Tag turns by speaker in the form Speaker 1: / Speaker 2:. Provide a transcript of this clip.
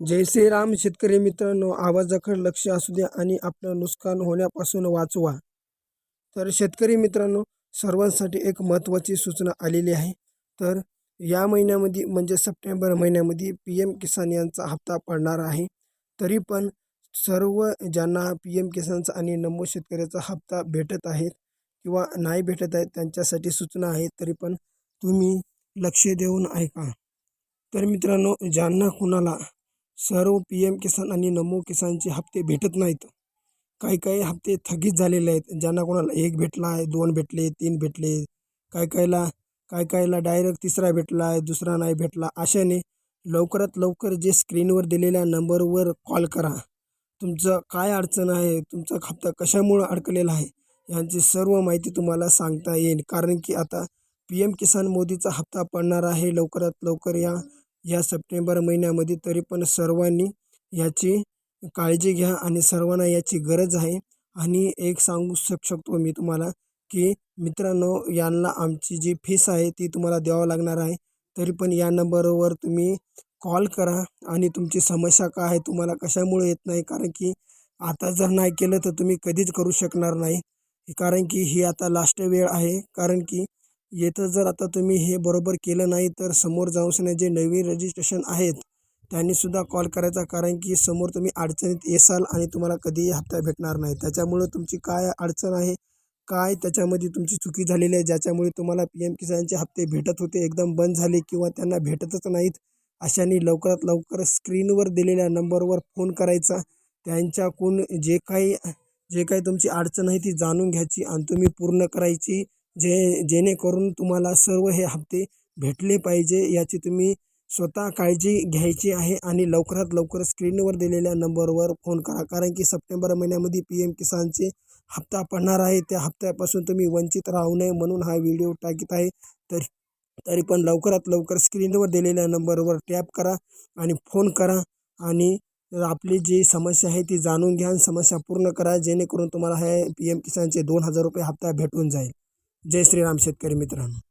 Speaker 1: जय श्रीराम शेतकरी मित्रांनो आवाजाकडे लक्ष असू द्या आणि आपलं नुकसान होण्यापासून वाचवा. तर शेतकरी मित्रांनो सर्वांसाठी एक महत्त्वाची सूचना आलेली आहे. तर या महिन्यामध्ये म्हणजे सप्टेंबर महिन्यामध्ये पी एम किसान यांचा हप्ता पडणार आहे. तरी पण सर्व ज्यांना पी एम किसानचा आणि नमो शेतकऱ्याचा हप्ता भेटत आहेत किंवा नाही भेटत आहेत त्यांच्यासाठी सूचना आहेत तरी पण तुम्ही लक्ष देऊन ऐका. तर मित्रांनो ज्यांना कुणाला सर्व पी एम किसान आणि नमो किसानचे हप्ते भेटत नाहीत. काही काही हप्ते थकीत झालेले आहेत. ज्यांना कोणाला एक भेटला आहे दोन भेटले तीन भेटले काय कायला काय कायला डायरेक्ट तिसरा भेटला आहे दुसरा नाही भेटला. अशाने लवकरात लवकर जे स्क्रीनवर दिलेल्या नंबरवर कॉल करा. तुमचं काय अडचण आहे? तुमचा हप्ता कशामुळं अडकलेला आहे? यांची सर्व माहिती तुम्हाला सांगता येईल. कारण की आता पी एम किसान मोदीचा हप्ता पडणार आहे. लवकरात लवकर या या सप्टेंबर महिन्यामध्ये तरी पण सर्वांनी याची काळजी घ्या आणि सर्वांना याची गरज आहे. आणि एक सांगू शक शकतो मी तुम्हाला की मित्रांनो यांना आमची जी फीस आहे ती तुम्हाला द्यावं लागणार आहे. तरी पण या नंबरवर तुम्ही कॉल करा आणि तुमची समस्या काय आहे तुम्हाला कशामुळे येत नाही कारण की आता जर नाही केलं तर तुम्ही कधीच करू शकणार नाही. कारण की ही आता लास्ट वेळ आहे कारण की येतं जर आता तुम्ही हे बरोबर केलं नाही तर समोर जाऊन जे नवीन रजिस्ट्रेशन आहेत त्यांनीसुद्धा कॉल करायचा. कारण की समोर तुम्ही अडचणीत येसाल आणि तुम्हाला कधीही हप्ता भेटणार नाही. त्याच्यामुळं तुमची काय अडचण आहे? काय त्याच्यामध्ये तुमची चुकी झालेली आहे? ज्याच्यामुळे तुम्हाला पी एम किसानचे हप्ते भेटत होते एकदम बंद झाले किंवा त्यांना भेटतच नाहीत अशाने लवकरात लवकर स्क्रीनवर दिलेल्या नंबरवर फोन करायचा. त्यांच्याकडून जे काही जे काही तुमची अडचण आहे ती जाणून घ्यायची आणि तुम्ही पूर्ण करायची. जे जेणेकरून तुम्हाला सर्व हे हप्ते भेटले पाहिजे याची तुम्ही स्वतः काळजी घ्यायची आहे आणि लवकरात लवकर स्क्रीनवर दिलेल्या नंबरवर फोन करा. कारण की सप्टेंबर महिन्यामध्ये पी एम किसानचे हप्ता पडणार आहे. त्या हप्त्यापासून तुम्ही वंचित राहू नये म्हणून हा व्हिडिओ टाकीत आहे. तर तरी पण लवकरात लवकर स्क्रीनवर दिलेल्या नंबरवर टॅप करा आणि फोन करा आणि आपली जी समस्या आहे ती जाणून घ्या आणि समस्या पूर्ण करा जेणेकरून तुम्हाला हे पी एम किसानचे दोन हजार रुपये हप्ता भेटून जाईल. जय श्रीराम शेतकरी मित्रांनो.